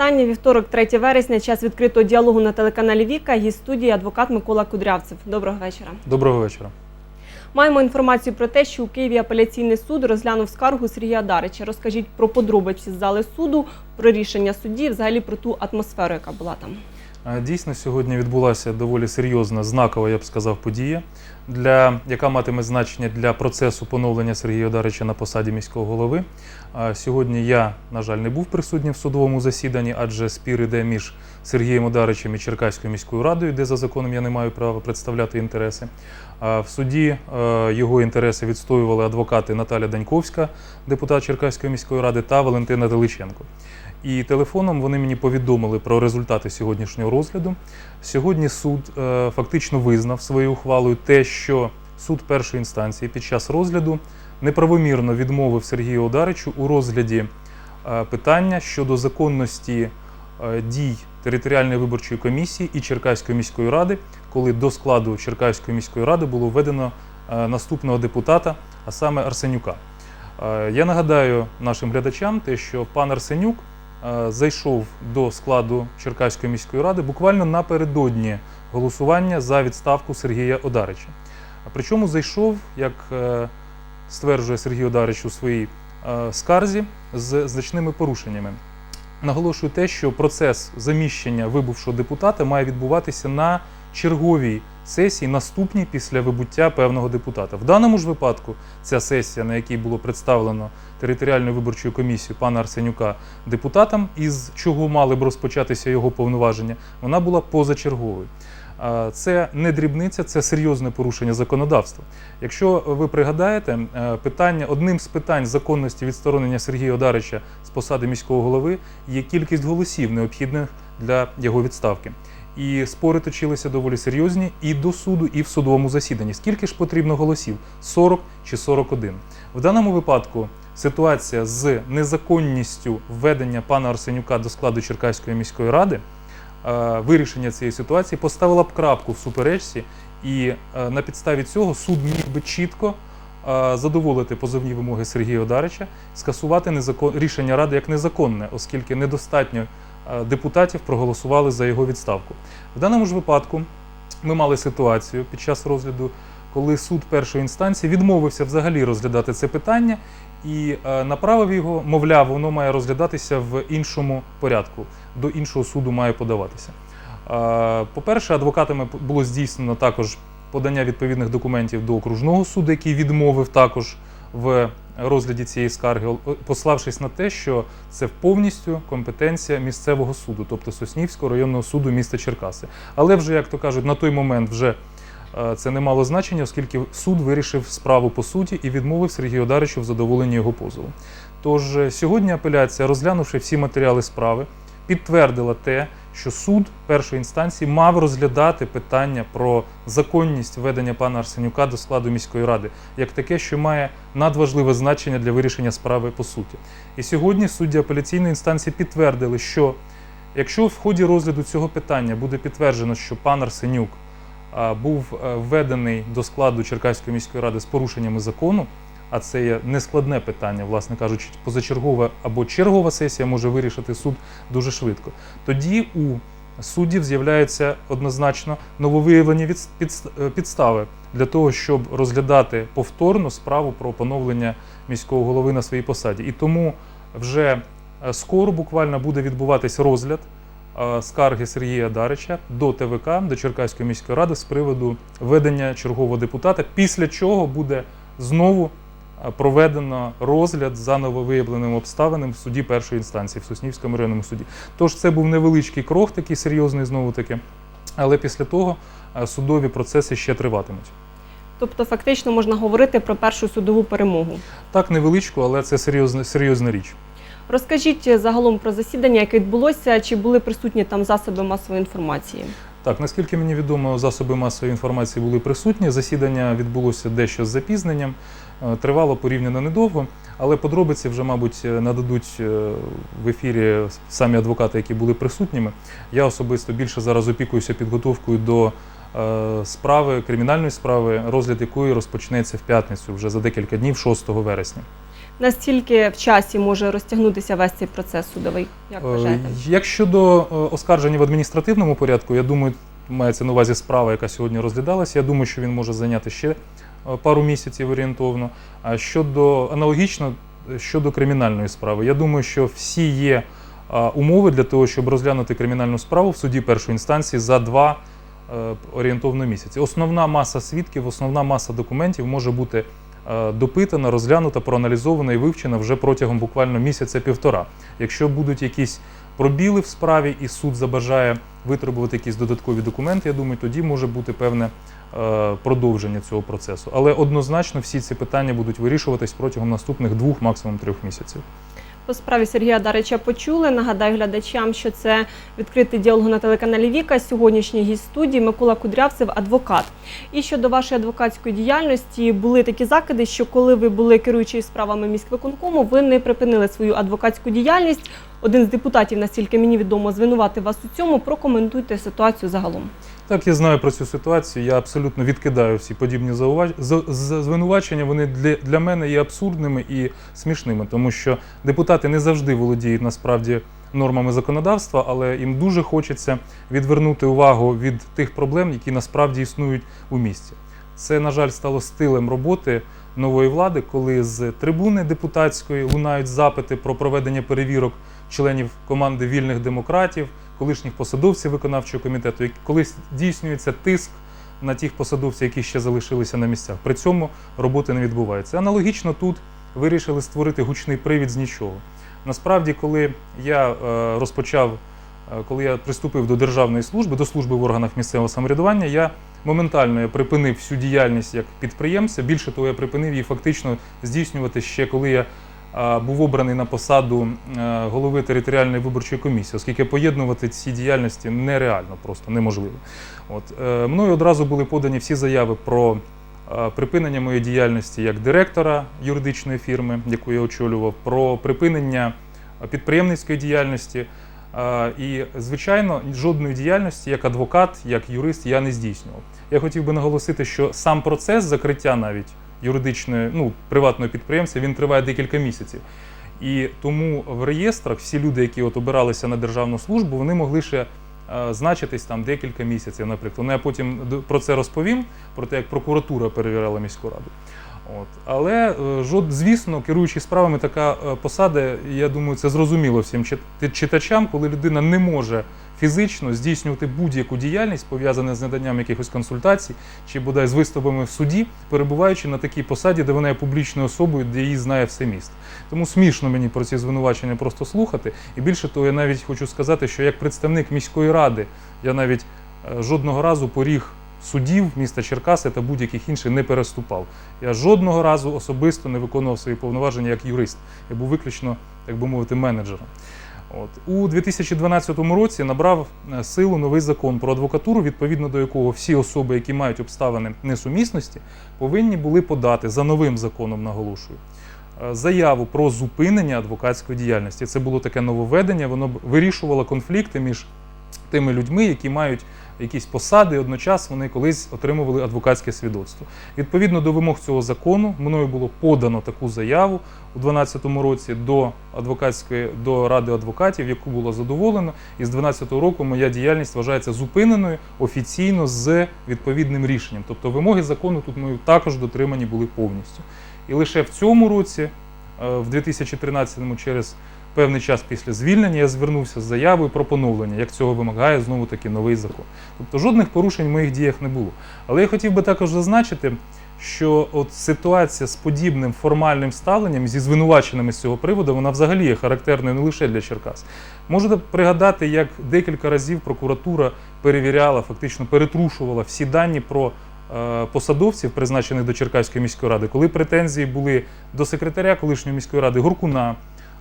Мої вітання. Вівторок, 3 вересня, час відкритого діалогу на телеканалі Віка. Гість студії адвокат Микола Кудрявцев. Доброго вечора. Доброго вечора. Маємо інформацію про те, що у Києві апеляційний суд розглянув скаргу Сергія Дарича. Розкажіть про подробиці з зали суду, про рішення судді, взагалі про ту атмосферу, яка була там. Дійсно, сьогодні відбулася доволі серйозна, знакова, я б сказав, подія, для, яка матиме значення для процесу поновлення Сергія Одарича на посаді міського голови. Сьогодні я, на жаль, не був присутній в судовому засіданні, адже спір іде між Сергієм Одаричем і Черкаською міською радою, де за законом я не маю права представляти інтереси. В суді е, його інтереси відстоювали адвокати Наталя Даньковська, депутат Черкаської міської ради, та Валентина Теличенко. І телефоном вони мені повідомили про результати сьогоднішнього розгляду. Сьогодні суд е, фактично визнав своєю ухвалою те, що суд першої інстанції під час розгляду неправомірно відмовив Сергію Одаричу у розгляді е, питання щодо законності е, дій територіальної виборчої комісії і Черкаської міської ради, коли до складу Черкаської міської ради було введено наступного депутата, а саме Арсенюка. Я нагадаю нашим глядачам те, що пан Арсенюк зайшов до складу Черкаської міської ради буквально напередодні голосування за відставку Сергія Одарича. Причому зайшов, як е, стверджує Сергій Одарич у своїй е, скарзі, з значними порушеннями. Наголошую те, що процес заміщення вибувшого депутата має відбуватися на черговій сесії, наступній після вибуття певного депутата. В даному ж випадку ця сесія, на якій було представлено територіальною виборчою комісією пана Арсенюка депутатам, із чого мали б розпочатися його повноваження, вона була позачерговою. Це не дрібниця, це серйозне порушення законодавства. Якщо ви пригадаєте, е, питання одним з питань законності відсторонення Сергія Одарича з посади міського голови є кількість голосів, необхідних для його відставки. І спори точилися доволі серйозні і до суду, і в судовому засіданні. Скільки ж потрібно голосів? 40 чи 41? В даному випадку ситуація з незаконністю введення пана Арсенюка до складу Черкаської міської ради, е, вирішення цієї ситуації поставила б крапку в суперечці, і е, на підставі цього суд міг би чітко е, задоволити позовні вимоги Сергія Одарича, скасувати незакон... рішення ради як незаконне, оскільки недостатньо депутатів проголосували за його відставку. В даному ж випадку ми мали ситуацію під час розгляду, коли суд першої інстанції відмовився взагалі розглядати це питання і е, направив його, мовляв, воно має розглядатися в іншому порядку, до іншого суду має подаватися. Е, По-перше, адвокатами було здійснено також подання відповідних документів до окружного суду, який відмовив також в розгляді цієї скарги, пославшись на те, що це повністю компетенція місцевого суду, тобто Соснівського районного суду міста Черкаси. Але вже, як то кажуть, на той момент вже е, це не мало значення, оскільки суд вирішив справу по суті і відмовив Сергію Одаричу в задоволенні його позову. Тож е, сьогодні апеляція, розглянувши всі матеріали справи, підтвердила те, що суд першої інстанції мав розглядати питання про законність введення пана Арсенюка до складу міської ради як таке, що має надважливе значення для вирішення справи по суті. І сьогодні судді апеляційної інстанції підтвердили, що якщо в ході розгляду цього питання буде підтверджено, що пан Арсенюк був е, введений до складу Черкаської міської ради з порушеннями закону, а це є нескладне питання, власне кажучи, позачергова або чергова сесія може вирішити суд дуже швидко. Тоді у суддів з'являються однозначно нововиявлені е, підстави для того, щоб розглядати повторно справу про поновлення міського голови на своїй посаді. І тому вже е, скоро буквально буде відбуватись розгляд е, скарги Сергія Дарича до ТВК, до Черкаської міської ради з приводу ведення чергового депутата, після чого буде знову проведено розгляд за нововиявленим обставинам в суді першої інстанції в Соснівському районному суді. Тож це був невеличкий крок, такий серйозний знову таки. Але після того е, судові процеси ще триватимуть. Тобто, фактично можна говорити про першу судову перемогу. Так невеличку, але це серйозна, серйозна річ. Розкажіть е, загалом про засідання, яке відбулося, чи були присутні там засоби масової інформації? Так, наскільки мені відомо, засоби масової інформації були присутні. Засідання відбулося дещо з запізненням, е, тривало порівняно недовго, але подробиці вже, мабуть, е, нададуть е, в ефірі самі адвокати, які були присутніми. Я особисто більше зараз опікуюся підготовкою до справи, кримінальної справи, розгляд якої розпочнеться в п'ятницю, вже за декілька днів, 6 вересня. Настільки в часі може розтягнутися весь цей процес судовий? Як Е, вважаєте? Як щодо е, оскарження в адміністративному порядку, я думаю, мається на увазі справа, яка сьогодні розглядалася. Я думаю, що він може зайняти ще е, пару місяців орієнтовно. А щодо аналогічно щодо кримінальної справи, я думаю, що всі є умови для того, щоб розглянути кримінальну справу в суді першої інстанції за два орієнтовно місяці. Основна маса свідків, основна маса документів може бути допитана, розглянута, проаналізована і вивчена вже протягом буквально місяця-півтора. Якщо будуть якісь пробіли в справі і суд забажає витребувати якісь додаткові документи, я думаю, тоді може бути певне е, продовження цього процесу. Але однозначно всі ці питання будуть вирішуватись протягом наступних двох, максимум трьох місяців. По справі Сергія Дарича почули. Нагадаю глядачам, що це відкритий діалог на телеканалі Віка. Сьогоднішній гість студії Микола Кудрявцев, адвокат. І щодо вашої адвокатської діяльності були такі закиди, що коли ви були керуючою справами міськвиконкому, ви не припинили свою адвокатську діяльність. Один з депутатів, настільки мені відомо, звинуватив вас у цьому. Прокоментуйте ситуацію загалом. Так, я знаю про цю ситуацію. Я абсолютно відкидаю всі подібні заувач... з- з- звинувачення. Вони для, для мене є абсурдними і смішними, тому що депутати не завжди володіють насправді нормами законодавства, але їм дуже хочеться відвернути увагу від тих проблем, які насправді існують у місті. Це, на жаль, стало стилем роботи нової влади, коли з трибуни депутатської лунають запити про проведення перевірок членів команди вільних демократів, колишніх посадовців виконавчого комітету, коли здійснюється тиск на тих посадовців, які ще залишилися на місцях. При цьому роботи не відбувається. Аналогічно тут вирішили створити гучний привід з нічого. Насправді, коли я е, розпочав, е, коли я приступив до державної служби, до служби в органах місцевого самоврядування, я моментально припинив всю діяльність як підприємця. Більше того, я припинив її фактично здійснювати ще коли я був обраний на посаду е, голови територіальної виборчої комісії, оскільки поєднувати ці діяльності нереально, просто неможливо. От е, мною одразу були подані всі заяви про е, припинення моєї діяльності як директора юридичної фірми, яку я очолював, про припинення підприємницької діяльності. І, звичайно, жодної діяльності як адвокат, як юрист я не здійснював. Я хотів би наголосити, що сам процес закриття навіть юридичної, ну, приватного підприємця, він триває декілька місяців. І тому в реєстрах всі люди, які от обиралися на державну службу, вони могли ще е, значитись там декілька місяців, наприклад. Ну, я потім про це розповім, про те, як прокуратура перевіряла міську раду. От. Але, е, звісно, керуючи справами, така е, посада, я думаю, це зрозуміло всім читачам, коли людина не може фізично здійснювати будь-яку діяльність, пов'язану з наданням якихось консультацій, чи бодай з виступами в суді, перебуваючи на такій посаді, де вона є публічною особою, де її знає все місто. Тому смішно мені про ці звинувачення просто слухати. І більше того, я навіть хочу сказати, що як представник міської ради я навіть е, жодного разу поріг судів міста Черкаси та будь-яких інших не переступав. Я жодного разу особисто не виконував свої повноваження як юрист. Я був виключно, так би мовити, менеджером. От. У 2012 році набрав е, силу новий закон про адвокатуру, відповідно до якого всі особи, які мають обставини несумісності, повинні були подати за новим законом, наголошую, е, заяву про зупинення адвокатської діяльності. Це було таке нововведення, воно вирішувало конфлікти між тими людьми, які мають якісь посади, і одночас вони колись отримували адвокатське свідоцтво. Відповідно до вимог цього закону, мною було подано таку заяву у 2012 році до адвокатської до ради адвокатів, яку було задоволено. І з 2012 року моя діяльність вважається зупиненою офіційно з відповідним рішенням. Тобто вимоги закону тут мої також дотримані були повністю. І лише в цьому році, е, в 2013-му, через певний час після звільнення, я звернувся з заявою про поновлення, як цього вимагає знову таки новий закон. Тобто жодних порушень в моїх діях не було. Але я хотів би також зазначити, що от ситуація з подібним формальним ставленням зі звинуваченими з цього приводу, вона взагалі є характерною не лише для Черкас. Можете пригадати, як декілька разів прокуратура перевіряла, фактично перетрушувала всі дані про е, посадовців, призначених до Черкаської міської ради, коли претензії були до секретаря колишньої міської ради Горкуна,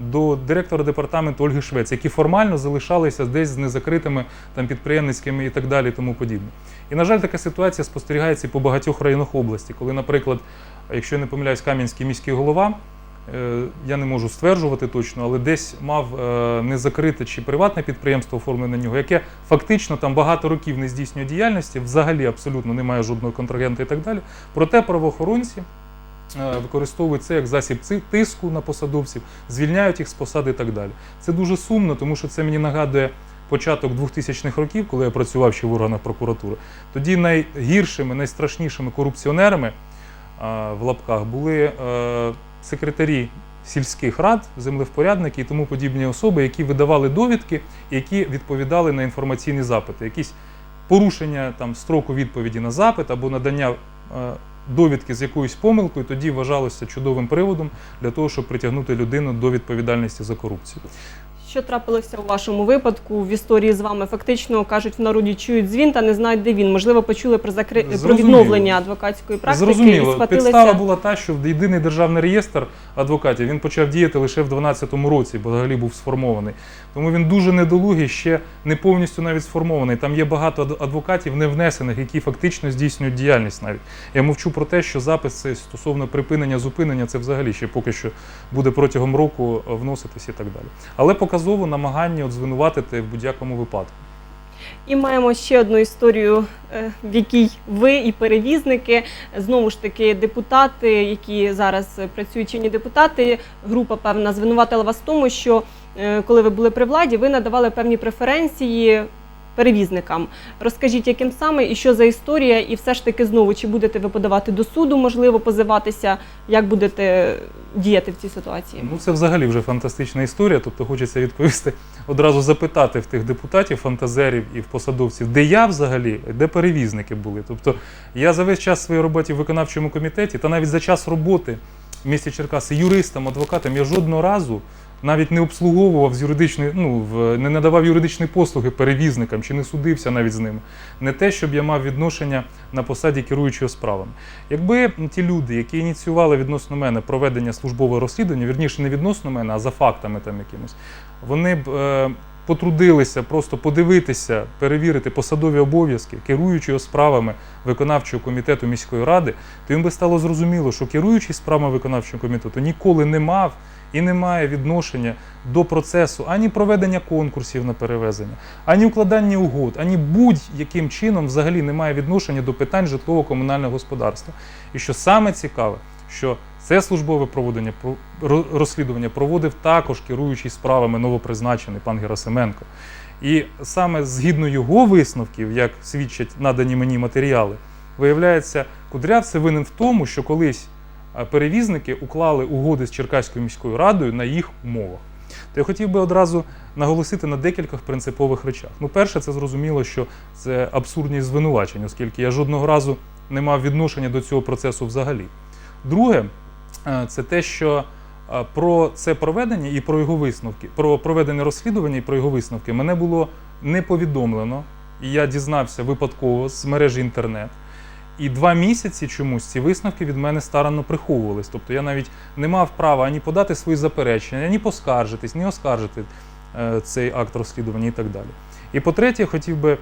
до директора департаменту Ольги Швець, які формально залишалися десь з незакритими там підприємницькими і так далі, тому подібне. І, на жаль, така ситуація спостерігається по багатьох районах області, коли, наприклад, якщо я не помиляюсь, Кам'янський міський голова е, я не можу стверджувати точно, але десь мав е, не закрите чи приватне підприємство оформлене на нього, яке фактично там багато років не здійснює діяльності, взагалі абсолютно немає жодного контрагента і так далі. Проте правоохоронці використовують це як засіб тиску на посадовців, звільняють їх з посади і так далі. Це дуже сумно, тому що це мені нагадує початок 2000-х років, коли я працював ще в органах прокуратури. Тоді найгіршими, найстрашнішими корупціонерами в лапках були е, секретарі сільських рад, землевпорядники і тому подібні особи, які видавали довідки, які відповідали на інформаційні запити. Якісь порушення там строку відповіді на запит або надання. Довідки з якоюсь помилкою тоді вважалося чудовим приводом для того, щоб притягнути людину до відповідальності за корупцію. Що трапилося у вашому випадку в історії з вами? Фактично кажуть, в народі чують дзвін та не знають, де він. Можливо, почули про закри... про відновлення адвокатської практики і Зрозуміло, схватилися. підстава була та, що єдиний державний реєстр адвокатів він почав діяти лише в 2012 році, бо взагалі був сформований. Тому він дуже недолугий, ще не повністю навіть сформований. Там є багато адвокатів не внесених, які фактично здійснюють діяльність навіть. Я мовчу про те, що запис цей стосовно припинення зупинення, це взагалі ще поки що буде протягом року вноситись і так далі. Але показово намагання от звинуватити в будь-якому випадку. І маємо ще одну історію, е, в якій ви і перевізники, знову ж таки, депутати, які зараз працюють чинні депутати, група певна звинуватила вас в тому, що е, коли ви були при владі, ви надавали певні преференції перевізникам. Розкажіть, яким саме і що за історія, і все ж таки знову чи будете ви подавати до суду, можливо, позиватися, як будете діяти в цій ситуації? Ну, це взагалі вже фантастична історія. Тобто хочеться відповісти одразу запитати в тих депутатів, фантазерів і в посадовців, де я взагалі, де перевізники були. Тобто я за весь час своєї роботи в виконавчому комітеті та навіть за час роботи в місті Черкаси юристам, адвокатам я жодного разу. Навіть не обслуговував з юридичної, ну в не надавав юридичні послуги перевізникам чи не судився навіть з ними. Не те, щоб я мав відношення на посаді керуючого справами. Якби ті люди, які ініціювали відносно мене проведення службового розслідування, вірніше не відносно мене, а за фактами там якимось, вони б е, потрудилися просто подивитися, перевірити посадові обов'язки керуючого справами виконавчого комітету міської ради, то їм би стало зрозуміло, що керуючий справами виконавчого комітету ніколи не мав і не має відношення до процесу ані проведення конкурсів на перевезення, ані укладання угод, ані будь-яким чином взагалі не має відношення до питань житлово-комунального господарства. І що саме цікаве, що це службове проводення про- розслідування проводив також керуючий справами новопризначений пан Герасименко. І саме згідно його висновків, як свідчать надані мені матеріали, виявляється, Кудрявцев винен в тому, що колись перевізники уклали угоди з Черкаською міською радою на їх умовах. То я хотів би одразу наголосити на декількох принципових речах. Ну, перше, це зрозуміло, що це абсурдні звинувачення, оскільки я жодного разу не мав відношення до цього процесу взагалі. Друге, е, це те, що е, про це проведення і про його висновки, про проведення розслідування і про його висновки мене було не повідомлено, і я дізнався випадково з мережі інтернет. І два місяці чомусь ці висновки від мене старанно приховувались. Тобто я навіть не мав права ані подати свої заперечення, ані поскаржитись, ні оскаржити е, цей акт розслідування і так далі. І по-третє, хотів би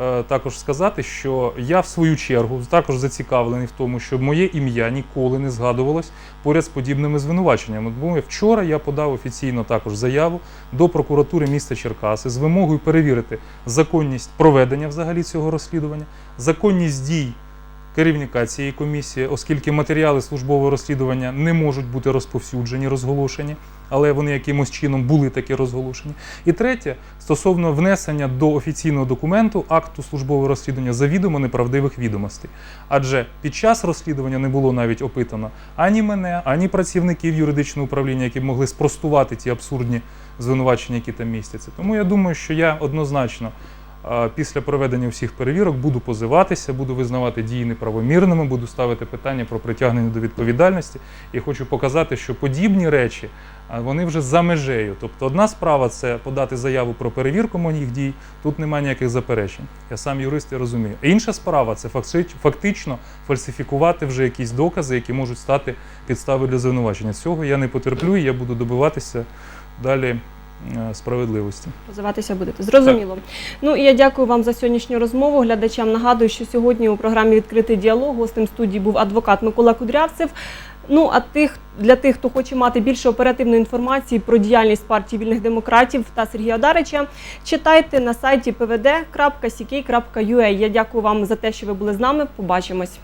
е, також сказати, що я в свою чергу також зацікавлений в тому, щоб моє ім'я ніколи не згадувалось поряд з подібними звинуваченнями. Бо вчора я подав офіційно також заяву до прокуратури міста Черкаси з вимогою перевірити законність проведення взагалі цього розслідування, законність дій керівника цієї комісії, оскільки матеріали службового розслідування не можуть бути розповсюджені, розголошені, але вони якимось чином були такі розголошені. І третє, стосовно внесення до офіційного документу акту службового розслідування завідомо неправдивих відомостей. Адже під час розслідування не було навіть опитано ані мене, ані працівників юридичного управління, які б могли спростувати ті абсурдні звинувачення, які там містяться. Тому я думаю, що я однозначно після проведення всіх перевірок буду позиватися, буду визнавати дії неправомірними, буду ставити питання про притягнення до відповідальності. І хочу показати, що подібні речі вони вже за межею. Тобто, одна справа це подати заяву про перевірку моїх дій. Тут немає ніяких заперечень. Я сам юрист і розумію. Інша справа це фактично фальсифікувати вже якісь докази, які можуть стати підставою для звинувачення. Цього я не потерплю, і я буду добиватися далі справедливості. Позиватися будете. Зрозуміло. Ну і я дякую вам за сьогоднішню розмову. Глядачам нагадую, що сьогодні у програмі Відкритий діалог гостем студії був адвокат Микола Кудрявцев. Ну а тих для тих, хто хоче мати більше оперативної інформації про діяльність партії вільних демократів та Сергія Дарича, читайте на сайті pvd.ck.ua. Я дякую вам за те, що ви були з нами. Побачимось.